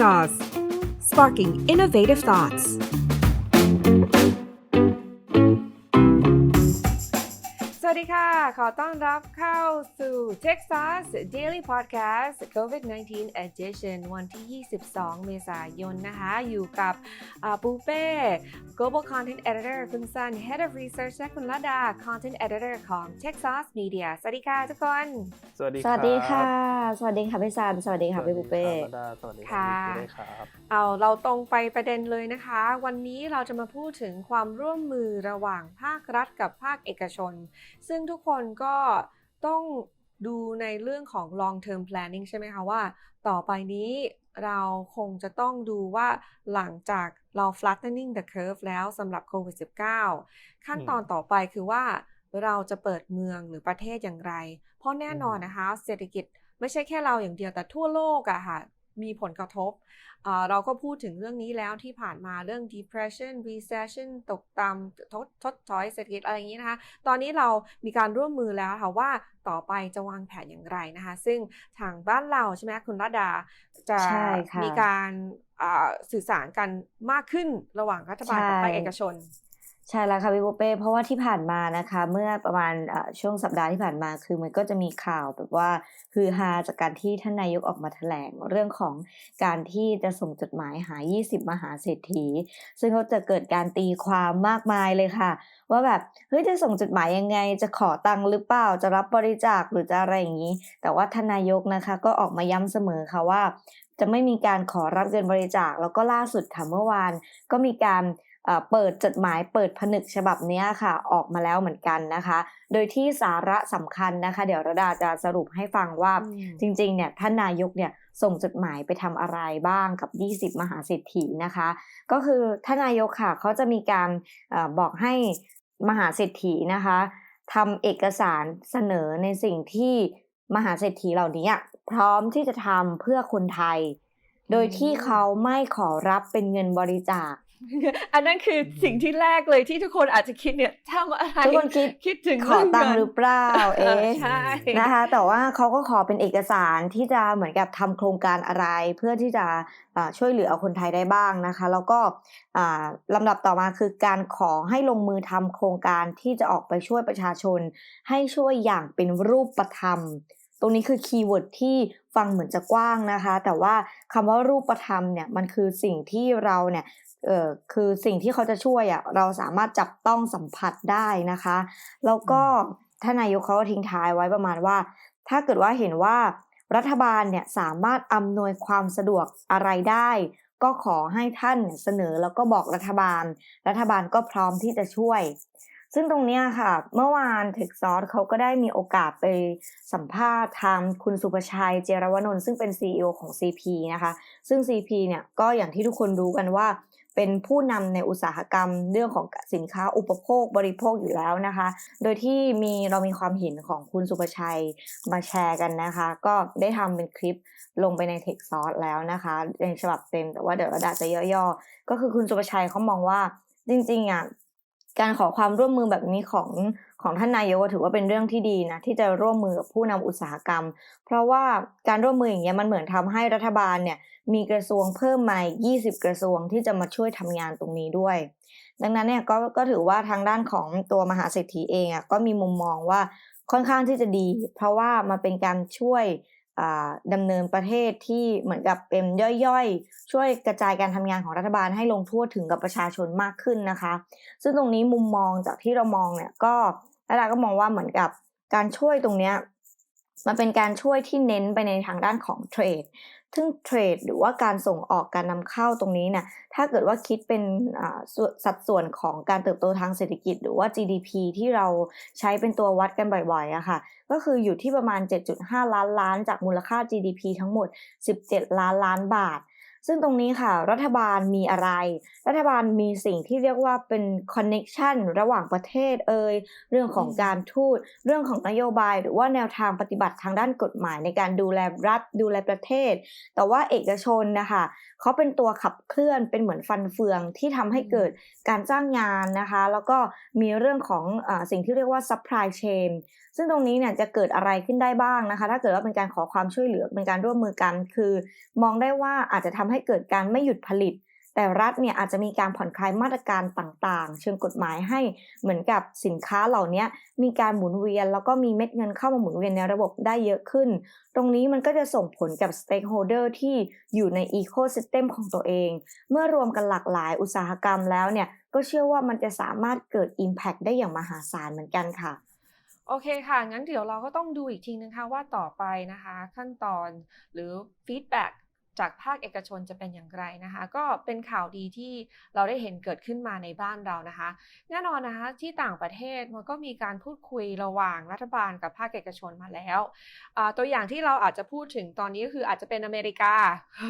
Sauce Sparking Innovative Thoughts สวัสดีค่ะ ขอต้อนรับเข้าสู่ Texas Daily Podcast COVID-19 Edition วันที่ 22 เมษายนนะคะ อยู่กับอ่าปูเป้ Global Content Editor คุณซัน Head of Research และคุณลดา Content Editor ของ Texas Media สวัสดีค่ะทุกคน สวัสดีสวัสดีรัค่ะบ สวัสดีค่ะพี่ซันสวัสดีค่ะพี่ปุเป้สวัสดีครับสวัสดีค่ะพี่ด้วยครับเอาเราตรงไปประเด็นเลยนะคะ วันนี้เราจะมาพูดถึงความร่วมมือระหว่างภาครัฐกับภาคเอกชน ซึ่งทุกคนก็ต้องดูในเรื่องของ long term planning ใช่ไหมคะว่า ต่อไปนี้เราคงจะต้องดูว่าหลังจากเรา flattening the curve แล้วสำหรับโควิด -19 ขั้นตอนต่อไปคือว่าเราจะเปิดเมืองหรือประเทศอย่างไร เพราะแน่นอนนะคะ เศรษฐกิจ ไม่ใช่แค่เราอย่างเดียวแต่ทั่วโลกอะค่ะมีผลกระทบอ่าเราก็พูดถึงเรื่องนี้แล้วที่ผ่านมาเรื่อง depression recession ตกต่ำทดทดถอยเศรษฐกิจอะไรอย่างนี้นะคะ ตอนนี้เรามีการร่วมมือแล้วค่ะว่าต่อไปจะวางแผนอย่างไรนะคะ ซึ่งทางบ้านเราใช่ไหมคุณรัดาจะใช่ค่ะมีการอ่าสื่อสารกันมากขึ้นระหว่างรัฐบาลกับภาคเอกชน ใช่แล้วค่ะพี่ปุเป้เพราะว่าที่ผ่านมานะคะ เมื่อประมาณช่วงสัปดาห์ที่ผ่านมาคือมันก็จะมีข่าวแบบว่าคือฮาจากการที่ท่านนายกออกมาแถลงเรื่องของการที่จะส่งจดหมายหา 20 มหาเศรษฐี ซึ่งเขาจะเกิดการตีความมากมายเลยค่ะ ว่าแบบเฮ้ยจะส่งจดหมายยังไง จะขอตังค์หรือเปล่าจะรับบริจาคหรือจะอะไรอย่างนี้ แต่ว่าท่านนายกนะคะก็ออกมาย้ำเสมอค่ะว่าจะไม่มีการขอรับเงินบริจาค แล้วก็ล่าสุดค่ะเมื่อวานก็มีการ เอ่อเปิดจดหมายเปิดผนึกฉบับเนี้ยค่ะออกมาแล้วเหมือนกันนะคะ โดยที่สาระสำคัญนะคะ เดี๋ยวระดาจะสรุปให้ฟังว่าอืมจริงๆเนี่ยท่านนายกเนี่ยส่งจดหมายไปทำอะไรบ้างกับ 20 มหาเศรษฐีนะคะ ก็คือท่านนายกค่ะเขาจะมีการเออบอกให้มหาเศรษฐีนะคะทำเอกสารเสนอในสิ่งที่มหาเศรษฐีเหล่านี้พร้อมที่จะทำเพื่อคนไทย โดยที่เขาไม่ขอรับเป็นเงินบริจาค อันนั้นคือสิ่งที่แรกเลยที่ทุกคนอาจจะคิดเนี่ยทำอะไรทุกคนคิดคิดถึงขอตังค์เงินหรือเปล่า เอเอ๊ะอใช่นะคะ แต่ว่าเขาก็ขอเป็นเอกสารที่จะเหมือนกับทำโครงการอะไร เพื่อที่จะอ่าช่วยเหลือคนไทยได้บ้างนะคะ แล้วก็อ่าลำดับต่อมาคือการขอให้ลงมือทำโครงการที่จะออกไปช่วยประชาชน ให้ช่วยอย่างเป็นรูปธรรมตรงนี้คือคีย์เวิร์ดที่ฟังเหมือนจะกว้างนะคะ แต่ว่าคำว่ารูปธรรมเนี่ยมันคือสิ่งที่เราเนี่ย เออคือสิ่งที่เขาจะช่วยอะ่ะเราสามารถจับต้องสัมผัสได้นะคะ แล้วก็ท่านนายกเขาก็ทิ้งท้ายไว้ประมาณว่า ถ้าเกิดว่าเห็นว่ารัฐบาลเนี่ยสามารถอำนวยความสะดวกอะไรได้ ก็ขอให้ท่านเนี่ยเสนอแล้วก็บอกรัฐบาล รัฐบาลก็พร้อมที่จะช่วย ซึ่งตรงเนี้ยค่ะ เมื่อวานเทคซอสเขาก็ได้มีโอกาสไปสัมภาษณ์ทางคุณสุภชัยเจรวนนท์ซึ่งเป็น CEO ของ CP นะคะ ซึ่ง CP เนี่ยก็อย่างที่ทุกคนรู้กันว่า เป็นผู้นำในอุตสาหกรรมเรื่องของสินค้าอุปโภคบริโภคอยู่แล้วนะคะ โดยที่มีเรามีความเห็นของคุณสุภชัยมาแชร์กันนะคะ ก็ได้ทำเป็นคลิปลงไปในเทคซอสแล้วนะคะในฉบับเต็มแต่ว่าเดี๋ยวระดาจะย่อๆ ก็คือคุณสุภชัยเขามองว่าจริงๆอะการขอความร่วมมือแบบนี้ของ ของท่านนายกถือว่าเป็นเรื่องที่ดีนะที่จะร่วมมือกับผู้นำอุตสาหกรรม เพราะว่าการร่วมมืออย่างเงี้ยมันเหมือนทำให้รัฐบาลเนี่ยมีกระทรวงเพิ่มมา 20 กระทรวงที่จะมาช่วยทำงานตรงนี้ด้วย ดังนั้นเนี่ยก็ก็ถือว่าทางด้านของตัวมหาเศรษฐีเองอะก็มีมุมมองว่าค่อนข้างที่จะดี เพราะว่ามันเป็นการช่วยอ่าดำเนินประเทศที่เหมือนกับเป็นย่อยๆ ช่วยกระจายการทำงานของรัฐบาลให้ลงทั่วถึงกับประชาชนมากขึ้นนะคะ ซึ่งตรงนี้มุมมองจากที่เรามองเนี่ยก็ แล้วเราก็มองว่าเหมือนกับการช่วยตรงเนี้ยมันเป็นการช่วยที่เน้นไปในทางด้านของเทรด ซึ่งเทรดหรือว่าการส่งออกการนำเข้าตรงนี้นี่ยถ้าเกิดว่าคิดเป็นอ่าส่วนสัดส่วนของการเติบโตทางเศรษฐกิจ หรือว่า GDP ที่เราใช้เป็นตัววัดกันบ่อยๆอะค่ะ ก็คืออยู่ที่ประมาณ 7.5 ล้านล้านจากมูลค่า GDP ทั้งหมด 17 ล้านล้านบาท ซึ่งตรงนี้ค่ะ รัฐบาลมีอะไร รัฐบาลมีสิ่งที่เรียกว่าเป็นคอนเน็ชันระหว่างประเทศเอ่ยเรื่องของอืมการทูต เรื่องของนโยบาย หรือว่าแนวทางปฏิบัติทางด้านกฎหมายในการดูแลรัฐดูแลประเทศ แต่ว่าเอกชนนะคะ เขาเป็นตัวขับเคลื่อนเป็นเหมือนฟันเฟืองที่ทำให้เกิดการจ้างงานนะคะ แล้วก็มีเรื่องของอสิ่งที่เรียกว่า supply chain ซึ่งตรงนี้เนี่ยจะเกิดอะไรขึ้นได้บ้างนะคะ ถ้าเกิดว่าเป็นการขอความช่วยเหลือเป็นการร่วมมือกัน คือ มองได้ว่าอาจจะทำให้เกิดการไม่หยุดผลิต แต่รัฐเนี่ยอาจจะมีการผ่อนคลายมาตรการต่างๆ เชิงกฎหมายให้เหมือนกับสินค้าเหล่านี้มีการหมุนเวียน แล้วก็มีเม็ดเงินเข้ามาหมุนเวียนในระบบได้เยอะขึ้น ตรงนี้มันก็จะส่งผลกับ stakeholder ที่อยู่ใน ecosystem ของตัวเอง เมื่อรวมกันหลากหลายอุตสาหกรรมแล้วเนี่ยก็เชื่อว่ามันจะสามารถเกิด impact ได้อย่างมหาศาลเหมือนกันค่ะโอเคค่ะ งั้นเดี๋ยวเราก็ต้องดูอีกทีนึงค่ะว่าต่อไปนะคะ ขั้นตอนหรือ feedback จากภาคเอกชนจะเป็นอย่างไรนะคะ ก็เป็นข่าวดีที่เราได้เห็นเกิดขึ้นมาในบ้านเรานะคะ แน่นอนนะคะที่ต่างประเทศมันก็มีการพูดคุยระหว่างรัฐบาลกับภาคเอกชนมาแล้วอ่าตัวอย่างที่เราอาจจะพูดถึงตอนนี้ก็คืออาจจะเป็นอเมริกา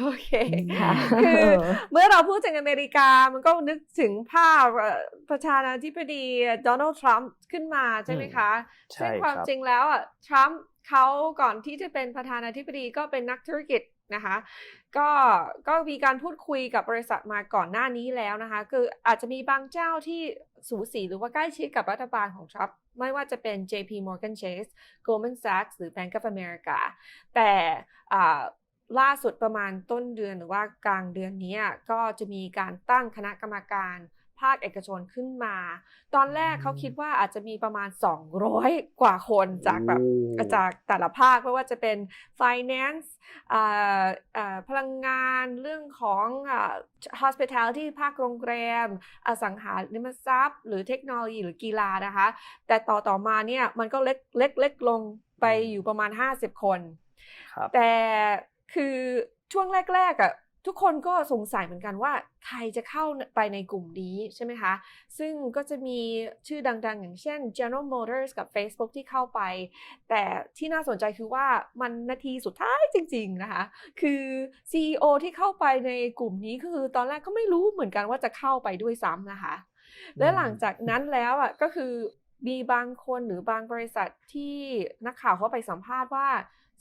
โอเคค่ะคือเมื่อเราพูดถึงอเมริกามันก็นึกถึงภาพเอ่อประธานาธิบดีโดนัลด์ทรัมป์ขึ้นมาใช่ไหมคะใช่ซึ่งความครับจริงแล้วอะทรัมป์เขาก่อนที่จะเป็นประธานาธิบดีก็เป็นนักธุรกิจ นะคะ ก็ก็มีการพูดคุยกับบริษัทมาก่อนหน้านี้แล้วนะคะ คืออาจจะมีบางเจ้าที่สูสีหรือว่าใกล้ชิดกับรัฐบาลของทรัมป์ไม่ว่าจะเป็น JP Morgan Chase Goldman Sachs หรือ Bank of America แต่ล่าสุดประมาณต้นเดือนหรือว่ากลางเดือนนี้ก็จะมีการตั้งคณะกรรมการ ภาคเอกชนขึ้นมา ตอนแรกเขาคิดว่าอาจจะมีประมาณ 200 กว่าคนจากแบบโอ้จากแต่ละภาคไม่ว่าจะเป็น finance อ่าอ่าพลังงานเรื่องของอ่า hospitality ภาคโรงแรม อสังหาริมทรัพย์ หรือเทคโนโลยีหรือกีฬานะคะ แต่ต่อต่อมาเนี่ยมันก็เล็กเล็กเล็กลงไปอยู่ประมาณ 50 คนครับแต่คือช่วงแรกๆอะ ทุกคนก็สงสัยเหมือนกันว่าใครจะเข้าไปในกลุ่มนี้ใช่ไหมคะ ซึ่งก็จะมีชื่อดังๆ อย่างเช่น General Motors กับ Facebook ที่เข้าไป แต่ที่น่าสนใจคือว่ามันนาทีสุดท้ายจริง ๆ นะคะ คือ CEO ที่เข้าไปในกลุ่มนี้คือตอนแรกก็ไม่รู้เหมือนกันว่าจะเข้าไปด้วยซ้ำนะคะ และหลังจากนั้นแล้วอะก็คือมีบางคนหรือบางบริษัทที่นักข่าวเขาไปสัมภาษณ์ว่า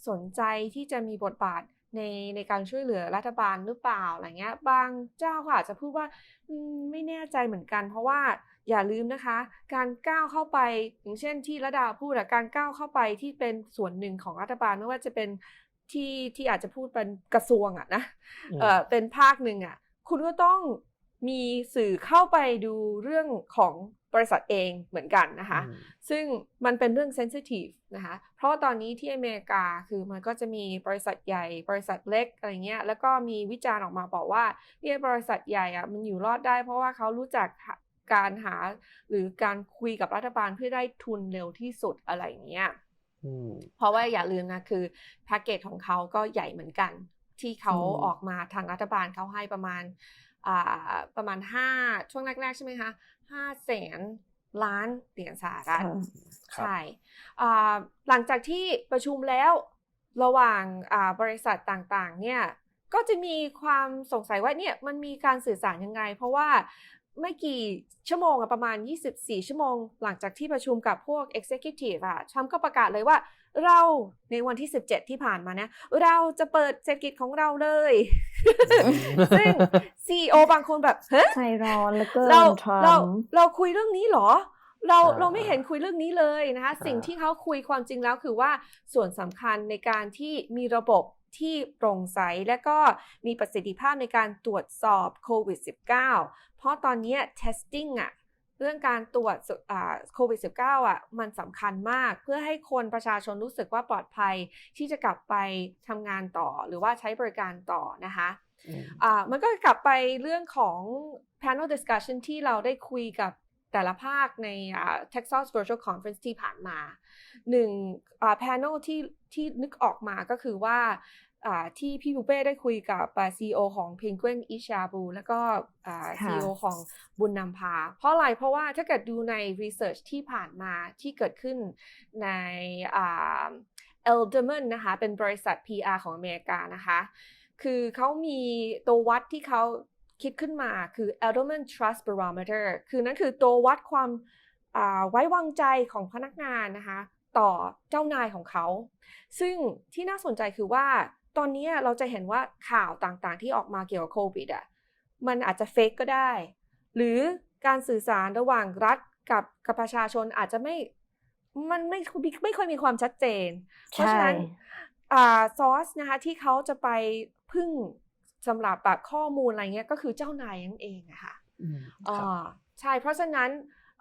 สนใจที่จะมีบทบาท ในในการช่วยเหลือรัฐบาลหรือเปล่าอะไรเงี้ย บางเจ้าก็อาจจะพูดว่าอืมไม่แน่ใจเหมือนกัน เพราะว่าอย่าลืมนะคะ การก้าวเข้าไปอย่างเช่นที่ระดาพูดอะการก้าวเข้าไปที่เป็นส่วนหนึ่งของรัฐบาลไม่ว่าจะเป็นที่ที่อาจจะพูดเป็นกระทรวงอะนะอืมเอ่อเป็นภาคหนึ่งอะคุณก็ต้องมีสื่อเข้าไปดูเรื่องของ บริษัทเองเหมือนกันนะคะอืมซึ่งมันเป็นเรื่องเซนซิทีฟนะคะ เพราะว่าตอนนี้ที่อเมริกาคือมันก็จะมีบริษัทใหญ่ บริษัทเล็กอะไรเงี้ย แล้วก็มีวิจารณ์ออกมาบอกว่าเนี่ยบริษัทใหญ่อะมันอยู่รอดได้ เพราะว่าเขารู้จักหาการหาหรือการคุยกับรัฐบาลเพื่อได้ทุนเร็วที่สุดอะไรเงี้ยอืมเพราะว่าอย่าลืมนะคือแพ็กเกจของเขาก็ใหญ่เหมือนกัน ที่เขาอืมออกมาทางรัฐบาลเขาให้ประมาณอ่าประมาณห้าช่วงแรก ๆ ใช่ไหมคะ ห้าแสนล้านเหรียญสหรัฐค่ะครับใช่อ่าหลังจากที่ประชุมแล้วระหว่างอ่าบริษัทต่างๆเนี่ยก็จะมีความสงสัยว่าเนี่ยมันมีการสื่อสารยังไง เพราะว่าไม่กี่ชั่วโมงอะประมาณ 24 ชั่วโมง หลังจากที่ประชุมกับพวก Executive อะทรัมป์ก็ประกาศเลยว่า เราในวันที่ 17 ที่ผ่านมาเนี่ยเราจะเปิดเศรษฐกิจของเราเลย ซึ่ง CEO บางคนแบบเฮ้ยใจร้อนแล้วก็เราทรัเรามป์เราคุยเรื่องนี้เหรอ เราอ่าเราไม่เห็นคุยเรื่องนี้เลยนะคะอ่าสิ่งที่เขาคุยความจริงแล้วคือว่าส่วนสำคัญในการที่มีระบบที่โปร่งใสและก็มีประสิทธิภาพในการตรวจสอบโควิด -19 เพราะตอนเนี้ย testing อะ เรื่องการตรวจสุอ่าโควิด -19 อะมันสำคัญมากเพื่อให้คนประชาชนรู้สึกว่าปลอดภัยที่จะกลับไปทำงานต่อหรือว่าใช้บริการต่อนะคะอืมอ่ามันก็กลับไปเรื่องของ panel discussion ที่เราได้คุยกับ แต่ละภาคในอ่า Texas Virtual Conference ที่ผ่านมาหนึ่งอ่า panel ที่ที่นึกออกมาก็คือว่าอ่าที่พี่ปูเป้ได้คุยกับอ่า CEO ของ Penguin i s h a b u แล้วก็อ่าค่ะ CEO ของบุญนำพา เพราะอะไร เพราะว่าถ้าเกิดดูใน research ที่ผ่านมาที่เกิดขึ้นในอ่า Elderman นะคะ เป็นบริษัท PR ของอเมริกานะคะ คือเขามีตัววัดที่เขา คิดขึ้นมาคือ Edelman Trust Barometer คือนั่นคือตัววัดความอ่าไว้วางใจของพนักงานนะคะต่อเจ้านายของเขา ซึ่งที่น่าสนใจคือว่าตอนนี้เราจะเห็นว่าข่าวต่างๆ ที่ออกมาเกี่ยวกับโควิดอะมันอาจจะเฟกก็ได้ หรือการสื่อสารระหว่างรัฐกับกับประชาชนอาจจะไม่มันไม่ไม่ค่อยมีความชัดเจน เพราะใช่ฉะนั้นอ่าซอสนะคะที่เขาจะไปพึ่ง สำหรับแบบข้อมูลอะไรเงี้ยก็คือเจ้านายนั่นเองอะค่ะอืมอ่ครับาใช่เพราะฉะนั้น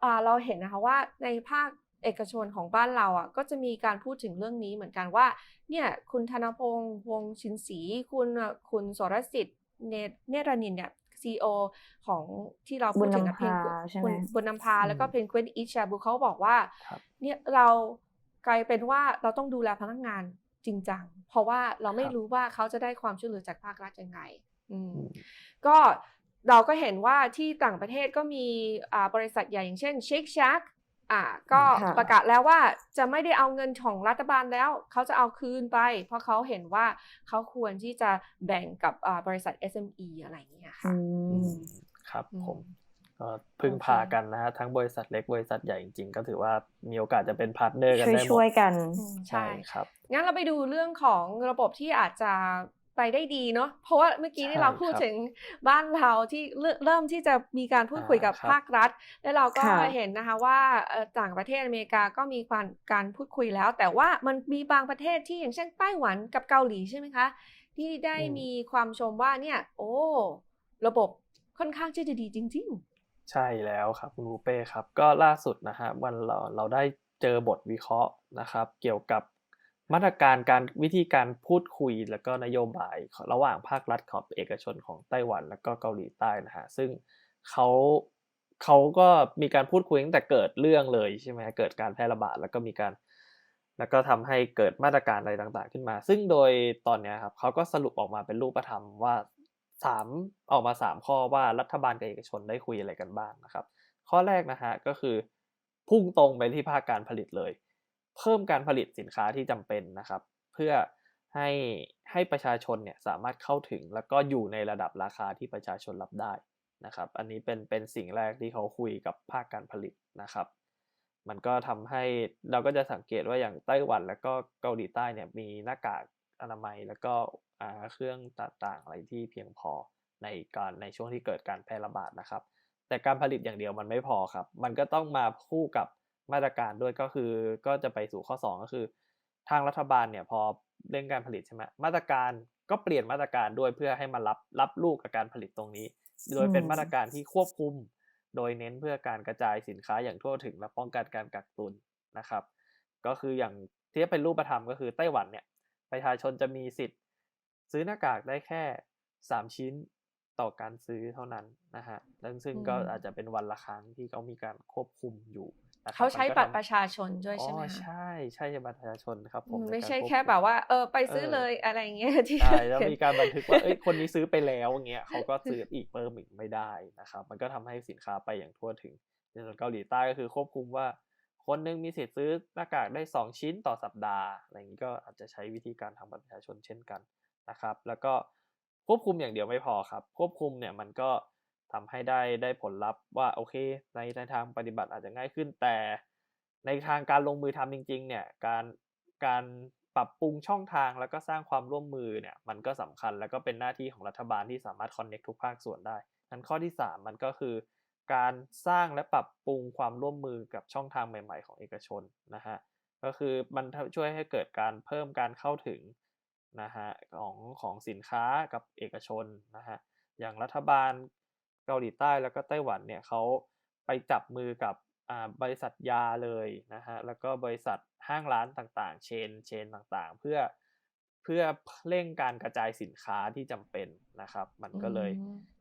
อ่าเราเห็นนะคะว่าในภาคเอกชนของบ้านเราอะก็จะมีการพูดถึงเรื่องนี้เหมือนกันว่าเนี่ยคุณธนพงษ์วงศ์ชินศรีคุณอะคุณสรสิทธิ์เนเนรนินเนี่ยซีอของที่เราพูดถึงนะบุญนำพาเพนใช่ไหมคุณบุญนำพาแล้วก็อืมเพนกวินอิชาบุเขาบอกว่าครับเนี่ยเรากลายเป็นว่าเราต้องดูแลพนักงาน จริงจัง เพราะว่าเราไม่ครับรู้ว่าเขาจะได้ความช่วยเหลือจากภาครัฐยังไงอืมอืมก็เราก็เห็นว่าที่ต่างประเทศก็มีอ่าบริษัทใหญ่อย่างเช่น Shake Shack อ่าก็ค่ะประกาศแล้วว่าจะไม่ได้เอาเงินของรัฐบาลแล้ว เขาจะเอาคืนไป เพราะเขาเห็นว่าเขาควรที่จะแบ่งกับอ่าบริษัท SME อะไรอย่างเงี้ยอืค่ะมครับอืมผม ก็พึ่งโอเคพากันนะฮะทั้งบริษัทเล็กบริษัทใหญ่จริงๆ ก็ถือว่ามีโอกาสจะเป็นพาร์ทเนอร์กันช่วยได้หมช่วยดกันอืมใช่ใช่ครับงั้นเราไปดูเรื่องของระบบที่อาจจะไปได้ดีเนาะเพราะว่าเมื่อกี้นี่ใช่เราพูดครับถึงบ้านเราที่เริ่มเริ่มที่จะมีการพูดคุยกับอ่าครับภาครัฐ แล้วเราก็ค่ะเห็นนะคะว่าเอ่อต่างประเทศอเมริกาก็มีการการพูดคุยแล้ว แต่ว่ามันมีบางประเทศที่อย่างเช่นไต้หวันกับเกาหลีใช่ไหมคะ ที่ได้อืมมีความชมว่าเนี่ย โอ้ ระบบค่อนข้างที่จะดีจริง ใช่แล้วครับคุณบูเป้ครับ ก็ล่าสุดนะฮะวันเราเราได้เจอบทวิเคราะห์นะครับ เกี่ยวกับมาตรการการวิธีการพูดคุยแล้วก็นโยบายระหว่างภาครัฐของเอกชนของไต้หวัน แล้วก็เกาหลีใต้นะฮะซึ่งเขาเขาก็มีการพูดคุยตั้งแต่เกิดเรื่องเลยใช่ไหมเกิดการแพร่ระบาดแล้วก็มีการแล้วก็ทำให้เกิดมาตรการอะไรต่างๆ ขึ้นมา ซึ่งโดยตอนนี้ครับเขาก็สรุปออกมาเป็นรูปธรรมว่า สามออกมาสามข้อว่ารัฐบาลกับเอกชนได้คุยอะไรกันบ้างนะครับ ข้อแรกนะฮะก็คือ พุ่งตรงไปที่ภาคการผลิตเลย เพิ่มการผลิตสินค้าที่จำเป็นนะครับ เพื่อให้ให้ประชาชนเนี่ยสามารถเข้าถึงแล้วก็อยู่ในระดับราคาที่ประชาชนรับได้นะครับ อันนี้เป็นเป็นสิ่งแรกที่เขาคุยกับภาคการผลิตนะครับ มันก็ทำให้เราก็จะสังเกตว่าอย่างไต้หวัน แล้วก็เกาหลีใต้เนี่ยมีหน้ากาก อนามัย แล้วก็อ่าเครื่องต่างๆอะไรที่เพียงพอในการในช่วงที่เกิดการแพร่ระบาดนะครับ แต่การผลิตอย่างเดียวมันไม่พอครับ มันก็ต้องมาคู่กับมาตรการด้วยก็คือ ก็จะไปสู่ข้อ 2 ก็คือ ทางรัฐบาลเนี่ยพอเร่งการผลิตใช่ไหมมาตรการก็เปลี่ยนมาตรการด้วยเพื่อให้มารับรับลูกกับการผลิตตรงนี้ โดยเป็นอืมมาตรการที่ควบคุม โดยเน้นเพื่อการกระจายสินค้าอย่างทั่วถึงและป้องกันการกักตุนนะครับ ก็คืออย่างที่เป็นรูปธรรมก็คือไต้หวันเนี่ย ประชาชนจะมีสิทธิ์ ซื้อหน้ากากได้แค่ 3 ชิ้นต่อการซื้อเท่านั้นนะฮะแล้วซึ่งก็อืมอาจจะเป็นวันละครั้งที่เขามีการควบคุมอยู่นะๆครัเขาใช้มันก็บัตรทำประชาชนด้วยใช่ไหมอ๋อคะใช่ใช่บัตรประชาชนครับผอืมมในไม่การใช่ควบแค่คุมแบบว่า เออไปซื้อเออเลยอะไรอย่างเงี้ยที่ใช่แล้วเห็นมีการบันทึกว่าเอ้ยคนนี้ซื้อไปแล้วอย่างเงี้ยเขาก็ซื้ออีกเพิ่มอีกไม่ได้นะครับ มันก็ทำให้สินค้าไปอย่างทั่วถึงในส่วนเกาหลีใต้ก็คือควบคุมว่า คนหนึงมีสิทธิ์ซื้อหน้ากากได้ 2 ชิ้นต่อสัปดาห์อะไรอย่างนี้ก็อาจจะใช้วิธีการทางบัตรประชาชนเช่นกันนะครับ แล้วก็ควบคุมอย่างเดียวไม่พอครับ ควบคุมเนี่ยมันก็ทำให้ได้ได้ผลลัพธ์ว่าโอเคในในทางปฏิบัติอาจจะง่ายขึ้นแต่ ในทางการลงมือทำจริง ๆ เนี่ยการการปรับปรุงช่องทางแล้วก็สร้างความร่วมมือเนี่ยมันก็สำคัญแล้วก็เป็นหน้าที่ของรัฐบาลที่สามารถคอนเน็กทุกภาคส่วนได้นั้นข้อที่ 3 มันก็คือ การสร้างและปรับปรุงความร่วมมือกับช่องทางใหม่ ๆ ของเอกชนนะฮะก็คือมันช่วยให้เกิดการเพิ่มการเข้าถึงนะฮะของของสินค้ากับเอกชนนะฮะอย่างรัฐบาลเกาหลีใต้แล้วก็ไต้หวันเนี่ยเขาไปจับมือกับอ่าบริษัทยาเลยนะฮะแล้วก็บริษัทห้างร้านต่างๆ เชนเชนต่างๆ เพื่อเพื่อเร่งการกระจายสินค้าที่จำเป็นนะครับ มันก็เลย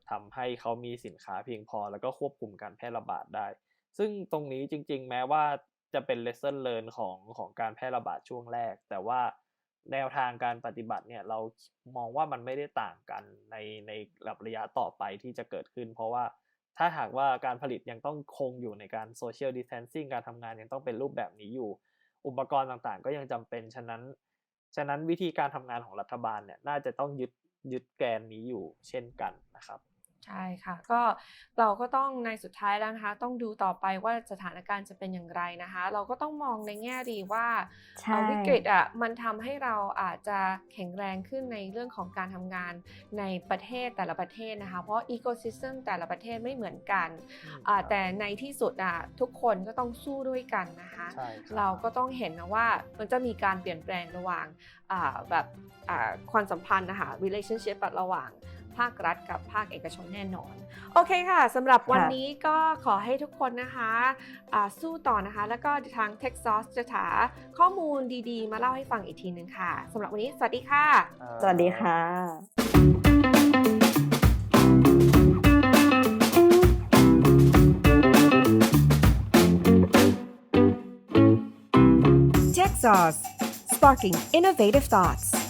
ทำให้เขามีสินค้าเพียงพอ แล้วก็ควบคุมการแพร่ระบาดได้ ซึ่งตรงนี้จริง ๆ แม้ว่าจะเป็น lesson learn ของของการแพร่ระบาดช่วงแรก แต่ว่าแนวทางการปฏิบัติเนี่ยเรามองว่ามันไม่ได้ต่างกันในในระยะต่อไปที่จะเกิดขึ้น เพราะว่าถ้าหากว่าการผลิตยังต้องคงอยู่ในการ social distancing การทำงานยังต้องเป็นรูปแบบนี้อยู่ อุปกรณ์ต่างๆ ก็ยังจำเป็น ฉะนั้น ฉะนั้นวิธีการทำงานของรัฐบาลเนี่ยน่าจะต้องยึดยึดแกนนี้อยู่เช่นกันนะครับ ใช่ค่ะ ก็เราก็ต้องในสุดท้ายแล้วนะคะ ต้องดูต่อไปว่าสถานการณ์จะเป็นอย่างไรนะคะ เราก็ต้องมองในแง่ดีว่าใช่เอ่อวิกฤตอะมันทำให้เราอาจจะแข็งแรงขึ้นในเรื่องของการทำงานในประเทศแต่ละประเทศนะคะ เพราะอีโคซิสเต็มแต่ละประเทศไม่เหมือนกันอืมอ่าครับแต่ในที่สุดอะทุกคนก็ต้องสู้ด้วยกันนะคะใช่ครับเราก็ต้องเห็นนะว่ามันจะมีการเปลี่ยนแปลงระหว่างอ่าแบบอ่าความสัมพันธ์นะคะ relationship ระหว่าง ภาครัฐกับภาคเอกชนแน่นอน โอเคค่ะสำหรับวันค่ะนี้ก็ขอให้ทุกคนนะคะอ่าสู้ต่อนะคะ แล้วก็ทาง t e x s o u s จะหาข้อมูลดีๆ มาเล่าให้ฟังอีกทีหนึ่งค่ะสำหรับวันนี้สวัสดีค่ะ สวัสดีค่ะ t e x s a u s Sparking Innovative Thoughts